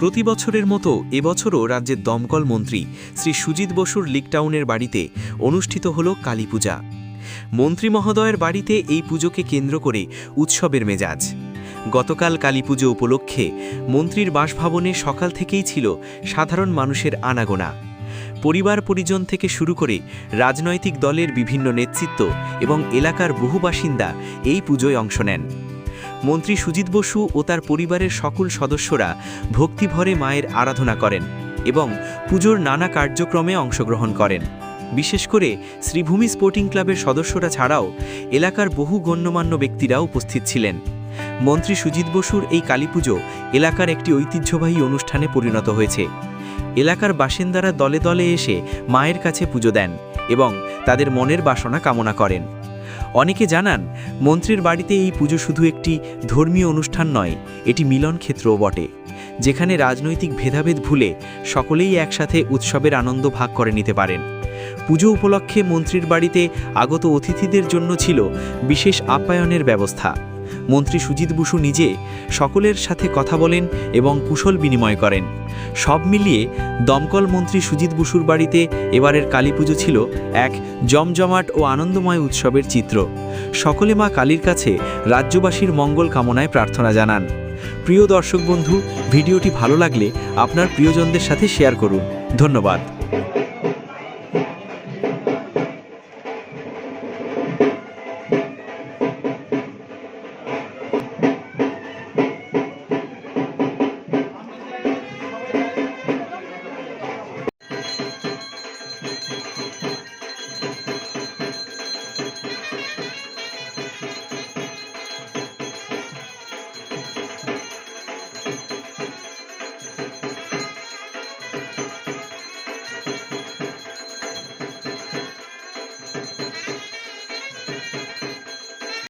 প্রতি বছরের মতো এবছরও রাজ্যের দমকল মন্ত্রী শ্রী সুজিত বসুর লিকটাউনের বাড়িতে অনুষ্ঠিত হল কালী পূজা। মন্ত্রী মহোদয়ের বাড়িতে এই পুজোকে কেন্দ্র করে উৎসবের মেজাজ। গতকাল কালী পুজো উপলক্ষে মন্ত্রীর বাসভবনে সকাল থেকেই ছিল সাধারণ মানুষের আনাগোনা। পরিবার পরিজন থেকে শুরু করে রাজনৈতিক দলের বিভিন্ন নেতৃত্ব এবং এলাকার বহু বাসিন্দা এই পুজোয় অংশ নেন। মন্ত্রী সুজিত বসু ও তার পরিবারের সকল সদস্যরা ভক্তিভরে মায়ের আরাধনা করেন এবং পুজোর নানা কার্যক্রমে অংশগ্রহণ করেন। বিশেষ করে শ্রীভূমি স্পোর্টিং ক্লাবের সদস্যরা ছাড়াও এলাকার বহু গণ্যমান্য ব্যক্তিরা উপস্থিত ছিলেন। মন্ত্রী সুজিত বসুর এই কালীপুজো এলাকার একটি ঐতিহ্যবাহী অনুষ্ঠানে পরিণত হয়েছে। এলাকার বাসিন্দারা দলে দলে এসে মায়ের কাছে পুজো দেন এবং তাদের মনের বাসনা কামনা করেন। অনেকে জানান, মন্ত্রীর বাড়িতে এই পুজো শুধু একটি ধর্মীয় অনুষ্ঠান নয়, এটি মিলন ক্ষেত্রও বটে, যেখানে রাজনৈতিক ভেদাভেদ ভুলে সকলেই একসাথে উৎসবের আনন্দ ভাগ করে নিতে পারেন। পুজো উপলক্ষে মন্ত্রীর বাড়িতে আগত অতিথিদের জন্য ছিল বিশেষ আপ্যায়নের ব্যবস্থা। মন্ত্রী সুজিত বসু নিজে সকলের সাথে কথা বলেন এবং কুশল বিনিময় করেন। সব মিলিয়ে দমকল মন্ত্রী সুজিত বসুর বাড়িতে এবারের কালীপুজো ছিল এক জমজমাট ও আনন্দময় উৎসবের চিত্র। সকলে মা কালীর কাছে রাজ্যবাসীর মঙ্গল কামনায় প্রার্থনা জানান। প্রিয় দর্শক বন্ধু, ভিডিওটি ভালো লাগলে আপনার প্রিয়জনদের সাথে শেয়ার করুন। ধন্যবাদ।